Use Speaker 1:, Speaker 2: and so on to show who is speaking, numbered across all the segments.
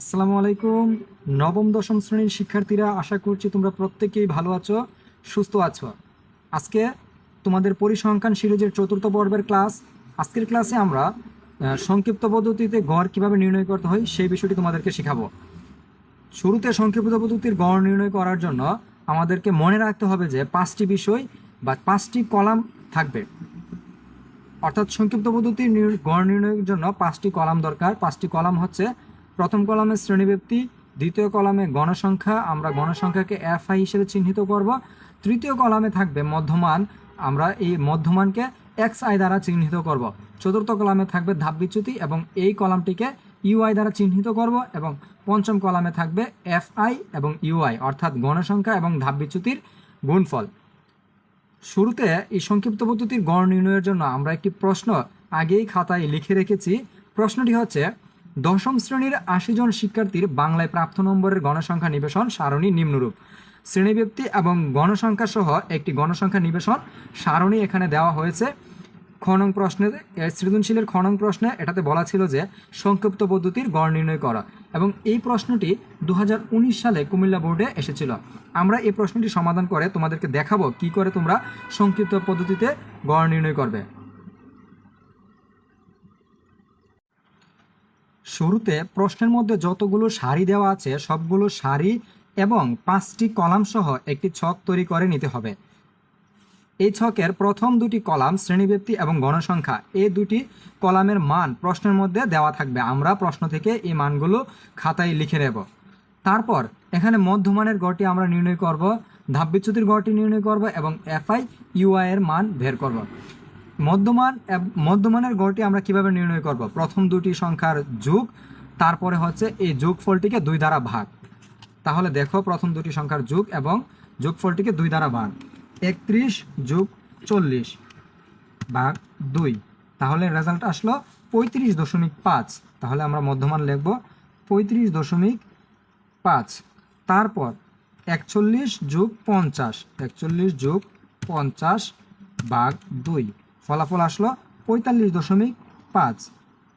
Speaker 1: আসসালামু আলাইকুম নবম দশম শ্রেণীর শিক্ষার্থীরা আশা করছি তোমরা প্রত্যেকেই ভালো আছো সুস্থ আছো আজকে তোমাদের পরিসংখ্যান সিরিজের চতুর্থ পর্বের ক্লাস আজকের ক্লাসে আমরা সংক্ষিপ্ত পদ্ধতিতে গড় কিভাবে নির্ণয় করতে হয় সেই বিষয়টি তোমাদেরকে শেখাবো শুরুতে সংক্ষিপ্ত পদ্ধতির গড় নির্ণয় করার জন্য আমাদেরকে মনে রাখতে হবে যে পাঁচটি বিষয় বা পাঁচটি কলাম থাকবে অর্থাৎ সংক্ষিপ্ত পদ্ধতির গড় নির্ণয়ের জন্য পাঁচটি কলাম দরকার পাঁচটি কলাম হচ্ছে প্রথম কলামে শ্রেণীব্যক্তি দ্বিতীয় কলামে গণসংখ্যা আমরা গণসংখ্যাকে এফ আই হিসেবে চিহ্নিত করব তৃতীয় কলামে থাকবে মধ্যমান আমরা এই মধ্যমানকে এক্স আই দ্বারা চিহ্নিত করব চতুর্থ কলামে থাকবে ধাপ বিচ্যুতি এবং এই কলামটিকে ইউআই দ্বারা চিহ্নিত করব এবং পঞ্চম কলামে থাকবে এফ আই এবং ইউআই অর্থাৎ গণসংখ্যা এবং ধাপ বিচ্যুতির গুণফল শুরুতে এই সংক্ষিপ্ত পদ্ধতির গণ নির্ণয়ের জন্য আমরা একটি প্রশ্ন আগেই খাতায় লিখে রেখেছি প্রশ্নটি হচ্ছে দশম শ্রেণীর আশি জন শিক্ষার্থীর বাংলায় প্রাপ্ত নম্বরের গণসংখ্যা নিবেশন সারণী নিম্নরূপ শ্রেণীব্যক্তি এবং গণসংখ্যা সহ একটি গণসংখ্যা নিবেশন সারণী এখানে দেওয়া হয়েছে খনন প্রশ্নে সৃজনশীলের খনন প্রশ্নে এটাতে বলা ছিল যে সংক্ষিপ্ত পদ্ধতির গড় নির্ণয় করা এবং এই প্রশ্নটি দু সালে কুমিল্লা বোর্ডে এসেছিল আমরা এই প্রশ্নটি সমাধান করে তোমাদেরকে দেখাবো কি করে তোমরা সংক্ষিপ্ত পদ্ধতিতে গড় নির্ণয় করবে শুরুতে প্রশ্নের মধ্যে যতগুলো সারি দেওয়া আছে সবগুলো সারি এবং পাঁচটি কলাম সহ একটি ছক তৈরি করে নিতে হবে এই ছকের প্রথম দুটি কলাম শ্রেণীব্যক্তি এবং গণসংখ্যা এই দুটি কলামের মান প্রশ্নের মধ্যে দেওয়া থাকবে আমরা প্রশ্ন থেকে এই মানগুলো খাতায় লিখে নেব তারপর এখানে মধ্যমানের গড়টি আমরা নির্ণয় করব ধাপবিচ্যুতির গড়টি নির্ণয় করব এবং এফআই ইউআই এর মান বের করব মধ্যমান মধ্যমানের গড়টি আমরা কিভাবে নির্ণয় করব প্রথম দুটি সংখ্যার যোগ তারপরে হচ্ছে এই যোগফলটিকে দুই দ্বারা ভাগ তাহলে দেখো প্রথম দুটি সংখ্যার যোগ এবং যোগফলটিকে দুই দ্বারা ভাগ একত্রিশ যোগ চল্লিশ ভাগ দুই তাহলে রেজাল্ট আসলো পঁয়ত্রিশ দশমিক পাঁচ তাহলে আমরা মধ্যমান লিখব পঁয়ত্রিশ দশমিক পাঁচ তারপর একচল্লিশ যোগ পঞ্চাশ একচল্লিশ যোগ পঞ্চাশ ভাগ দুই ফলাফল আসলো পঁয়তাল্লিশ দশমিক পাঁচ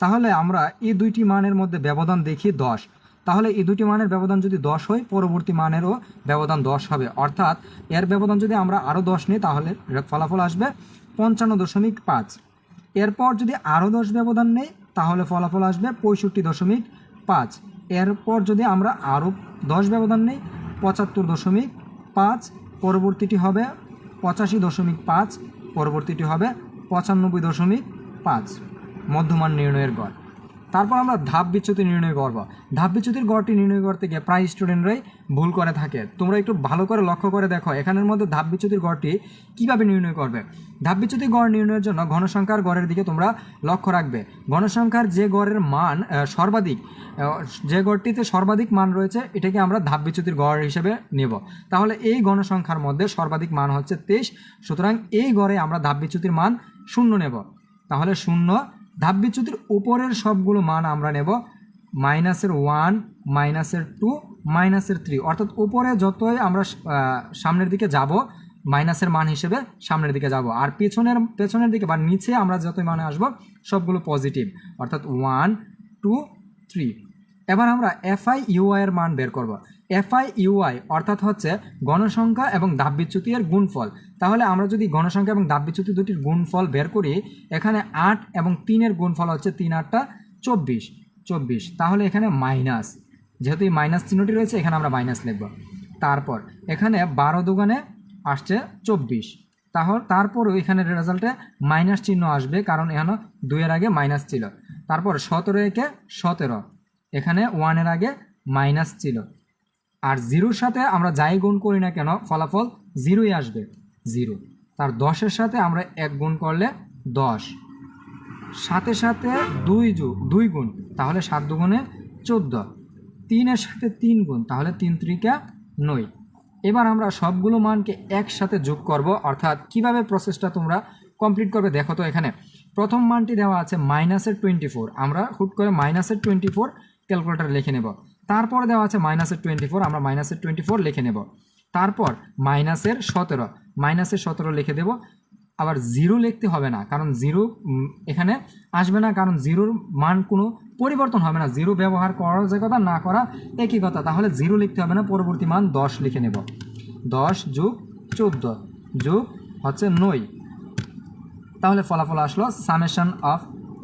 Speaker 1: তাহলে আমরা এই দুইটি মানের মধ্যে ব্যবধান দেখি দশ তাহলে এই দুটি মানের ব্যবধান যদি দশ হয় পরবর্তী মানেরও ব্যবধান দশ হবে অর্থাৎ এর ব্যবধান যদি আমরা আরও দশ নিই তাহলে ফলাফল আসবে পঞ্চান্ন দশমিক পাঁচ এরপর যদি আরও দশ ব্যবধান নেই তাহলে ফলাফল আসবে পঁয়ষট্টি দশমিক পাঁচ এরপর যদি আমরা আরও দশ ব্যবধান নেই পঁচাত্তর দশমিক পাঁচ পরবর্তীটি হবে পঁচাশি দশমিক পাঁচ পরবর্তীটি হবে পঁচানব্বই দশমিক পাঁচ মধ্যমান নির্ণয়ের গড় তারপর আমরা ধাপ বিচ্যুতি নির্ণয় করব ধাপ বিচ্যুতির গড়টি নির্ণয় করতে গিয়ে প্রায় স্টুডেন্টরাই ভুল করে থাকে তোমরা একটু ভালো করে লক্ষ্য করে দেখো এখানের মধ্যে ধাপ বিচ্যুতির গড়টি কীভাবে নির্ণয় করবে ধাপ বিচ্যুতি গড় নির্ণয়ের জন্য ঘনসংখ্যার গড়ের দিকে তোমরা লক্ষ্য রাখবে ঘনসংখ্যার যে গড়ের মান সর্বাধিক যে গড়টিতে সর্বাধিক মান রয়েছে এটাকে আমরা ধাপ বিচ্যুতির গড় হিসেবে নেব তাহলে এই গণসংখ্যার মধ্যে সর্বাধিক মান হচ্ছে তেইশ সুতরাং এই গড়ে আমরা ধাপ বিচ্যুতির মান শূন্য নেব তাহলে শূন্য ধাপ বিচ্যুতির উপরের সবগুলো মান আমরা নেব মাইনাসের ওয়ান মাইনাসের টু মাইনাসের থ্রি অর্থাৎ উপরে যতই আমরা সামনের দিকে যাব মাইনাসের মান হিসেবে সামনের দিকে যাব আর পেছনের পেছনের দিকে বা নিচে আমরা যতই মানে আসব সবগুলো পজিটিভ অর্থাৎ ওয়ান টু থ্রি এবার আমরা এফআই ইউআই এর মান বের করব এফআই ইউআই অর্থাৎ হচ্ছে গণসংখ্যা এবং বিচ্যুতি এর গুণফল তাহলে আমরা যদি গণসংখ্যা এবং বিচ্যুতি দুটির গুণফল বের করি এখানে আট এবং তিনের গুণফল হচ্ছে তিন আটটা চব্বিশ চব্বিশ তাহলে এখানে মাইনাস যেহেতু এই মাইনাস চিহ্নটি রয়েছে এখানে আমরা মাইনাস লিখব তারপর এখানে বারো দোকানে আসছে চব্বিশ তাহলে তারপরও এখানে রেজাল্টে মাইনাস চিহ্ন আসবে কারণ এখানে দুইয়ের আগে মাইনাস ছিল তারপর সতেরো একে সতেরো এখানে ওয়ানের আগে মাইনাস ছিল আর জিরোর সাথে আমরা যাই গুণ করি না কেন ফলাফল জিরোই আসবে জিরো তার দশের সাথে আমরা এক গুণ করলে দশ সাথে সাথে দুই যুগ দুই গুণ তাহলে সাত দুগুণে চোদ্দ তিনের সাথে তিন গুণ তাহলে তিন ত্রিকা নই এবার আমরা সবগুলো মানকে একসাথে যোগ করব অর্থাৎ কিভাবে প্রসেসটা তোমরা কমপ্লিট করবে দেখো তো এখানে প্রথম মানটি দেওয়া আছে মাইনাসের টোয়েন্টি ফোর আমরা হুট করে মাইনাসের টোয়েন্টি ফোর ক্যালকুলেটার লিখে নেব তারপর দেওয়া আছে মাইনাসের টোয়েন্টি ফোর আমরা মাইনাসের টোয়েন্টি ফোর লিখে নেব তারপর মাইনাসের সতেরো মাইনাসের সতেরো লিখে দেব আবার জিরো লিখতে হবে না কারণ জিরো এখানে আসবে না কারণ জিরোর মান কোনো পরিবর্তন হবে না জিরো ব্যবহার করার যে কথা না করা একই কথা তাহলে জিরো লিখতে হবে না পরবর্তী মান দশ লিখে নেব দশ যুগ চোদ্দ যুগ হচ্ছে নই তাহলে ফলাফল আসলো সামেশন অফ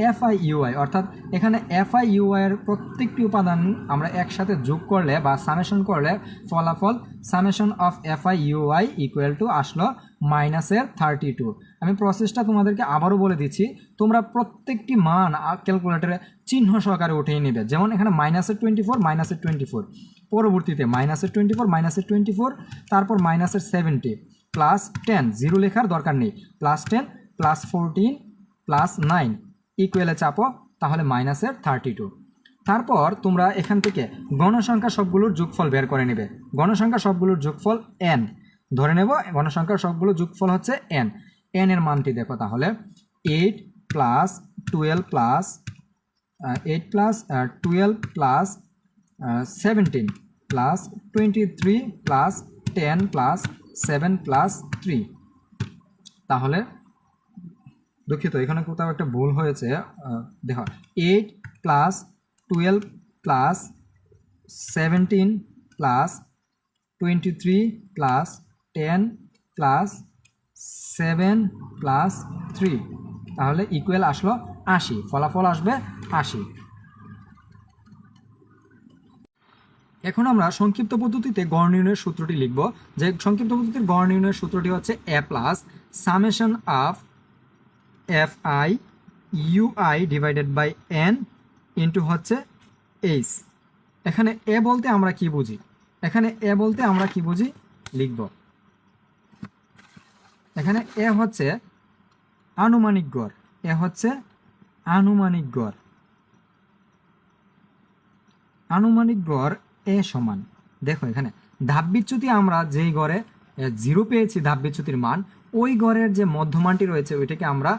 Speaker 1: এফআই ইউআই অর্থাৎ এখানে এফআই ইউআইয়ের প্রত্যেকটি উপাদান আমরা একসাথে যোগ করলে বা সামেশন করলে ফলাফল summation of FI UI equal to আসলো মাইনাসের থার্টি টু আমি প্রসেসটা তোমাদেরকে আবারও বলে দিচ্ছি তোমরা প্রত্যেকটি মান ক্যালকুলেটারে চিহ্ন সহকারে উঠিয়ে নেবে যেমন এখানে মাইনাসের টোয়েন্টি ফোর মাইনাসের টোয়েন্টি ফোর পরবর্তীতে মাইনাসের টোয়েন্টি ফোর মাইনাসের টোয়েন্টি ফোর তারপর মাইনাসের সেভেন্টি প্লাস টেন জিরো লেখার দরকার নেই plus ten plus fourteen plus nine ইকুয়েলে চাপো তাহলে মাইনাসের থার্টি টু তারপর তোমরা এখান থেকে গণসংখ্যা সবগুলোর যোগফল বের করে নেবে গণসংখ্যা সবগুলোর যোগফল এন ধরে নেব গণসংখ্যা সবগুলো যোগফল হচ্ছে এন এন এর মানটি দেখো তাহলে eight plus twelve plus eight plus twelve plus seventeen plus twenty three plus ten plus seven plus three তাহলে দুঃখিত এখানে কোথাও একটা ভুল হয়েছে দেখো eight plus twelve plus seventeen plus twenty three plus ten plus seven plus three তাহলে equal আসলো আশি ফলাফল আসবে আশি এখন আমরা সংক্ষিপ্ত পদ্ধতিতে গড় নির্ণয়ের সূত্রটি লিখব যে সংক্ষিপ্ত পদ্ধতির গড় নির্ণয়ের সূত্রটি হচ্ছে A plus summation of F I U I divided by N into হচ্ছে এইচ এখানে এ বলতে আমরা কি বুঝি এখানে এ বলতে আমরা কি বুঝি লিখব এখানে এ হচ্ছে আনুমানিক গড় এ হচ্ছে আনুমানিক গড় আনুমানিক গড় এ সমান দেখো এখানে ধাপ আমরা যেই গড়ে জিরো পেয়েছি ধাপ মান ওই গড়ের যে মধ্যমানটি রয়েছে ওইটাকে আমরা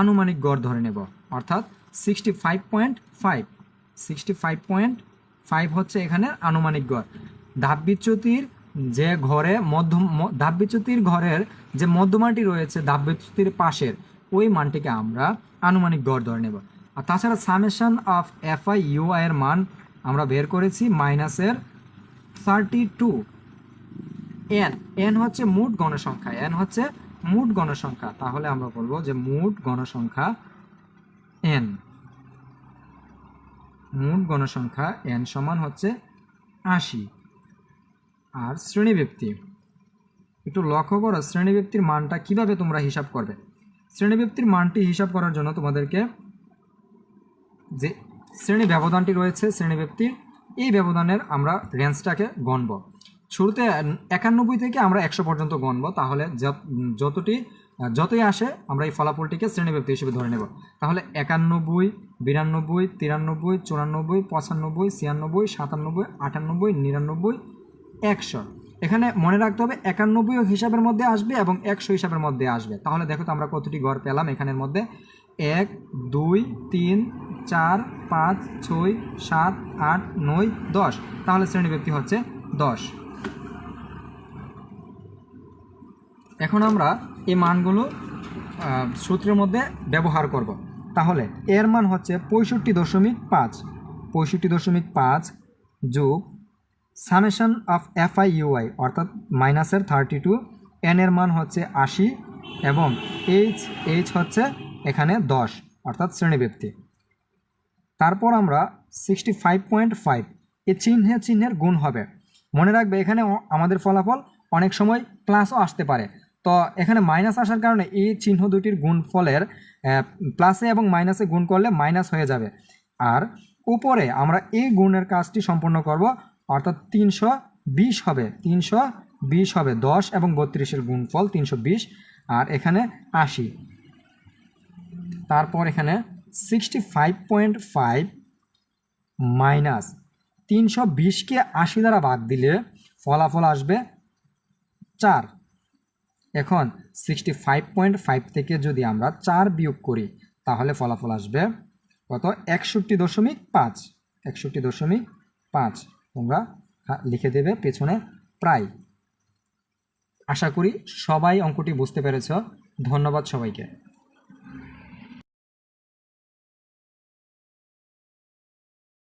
Speaker 1: আনুমানিক গড় ধরে নেব অর্থাৎ sixty five point five sixty five point five হচ্ছে এখানের আনুমানিক গড় ধাপ বিচ্যুতির যে ঘরে মধ্যম ধাপবিচ্যুতির ঘরের যে মধ্যমানটি রয়েছে ধাপ বিচ্যুতির পাশের ওই মানটিকে আমরা আনুমানিক গড় ধরে নেব আর তাছাড়া সামেশন অফ এফআই ইউআই এর মান আমরা বের করেছি মাইনাসের থার্টি টু এন এন হচ্ছে মোট গণসংখ্যা এন হচ্ছে মোট গণসংখ্যা তাহলে আমরা বলবো যে মোট গণসংখ্যা এন মোট গণসংখ্যা এন সমান হচ্ছে আশি আর শ্রেণীবৃত্তি একটু লক্ষ্য করো ব্যক্তির মানটা কিভাবে তোমরা হিসাব করবে শ্রেণীব্যক্তির মানটি হিসাব করার জন্য তোমাদেরকে যে শ্রেণী ব্যবধানটি রয়েছে শ্রেণীবৃত্তির এই ব্যবধানের আমরা রেঞ্জটাকে গণব শুরুতে একানব্বই থেকে আমরা একশো পর্যন্ত গণব তাহলে যতটি যতই আসে আমরা এই ফলাফলটিকে শ্রেণীব্যক্তি হিসেবে ধরে নেব তাহলে একানব্বই বিরানব্বই তিরানব্বই চুরানব্বই পঁচানব্বই ছিয়ানব্বই সাতানব্বই আটানব্বই নিরানব্বই একশো এখানে মনে রাখতে হবে একানব্বই হিসাবের মধ্যে আসবে এবং একশো হিসাবের মধ্যে আসবে তাহলে দেখো তো আমরা কতটি গড় পেলাম এখানের মধ্যে এক দুই তিন চার পাঁচ ছয় সাত আট নয় দশ তাহলে শ্রেণীব্যক্তি হচ্ছে দশ এখন আমরা এই মানগুলো সূত্রের মধ্যে ব্যবহার করব। তাহলে এর মান হচ্ছে পঁয়ষট্টি দশমিক পাঁচ পঁয়ষট্টি দশমিক পাঁচ যোগ সামেশন অফ এফআই ইউআই অর্থাৎ মাইনাসের থার্টি টু এন এর মান হচ্ছে আশি এবং এইচ এইচ হচ্ছে এখানে দশ অর্থাৎ শ্রেণীবৃত্তি তারপর আমরা সিক্সটি ফাইভ পয়েন্ট ফাইভ এ চিহ্নে চিহ্নের গুণ হবে মনে রাখবে এখানে আমাদের ফলাফল অনেক সময় প্লাসও আসতে পারে তো এখানে মাইনাস আসার কারণে এই চিহ্ন দুটির গুণফলের প্লাসে এবং মাইনাসে গুণ করলে মাইনাস হয়ে যাবে আর উপরে আমরা এই গুণের কাজটি সম্পন্ন করব অর্থাৎ তিনশো বিশ হবে তিনশো বিশ হবে দশ এবং বত্রিশের গুণফল তিনশো বিশ আর এখানে আশি তারপর এখানে sixty five point five minus তিনশো বিশকে আশি দ্বারা বাদ দিলে ফলাফল আসবে চার এখন সিক্সটি ফাইভ পয়েন্ট ফাইভ থেকে যদি আমরা চার বিয়োগ করি তাহলে ফলাফল আসবে কত একষট্টি দশমিক পাঁচ একষট্টি দশমিক পাঁচ তোমরা হ্যাঁ, লিখে দেবে পেছনে প্রায় আশা করি সবাই অঙ্কটি বুঝতে পেরেছ ধন্যবাদ সবাইকে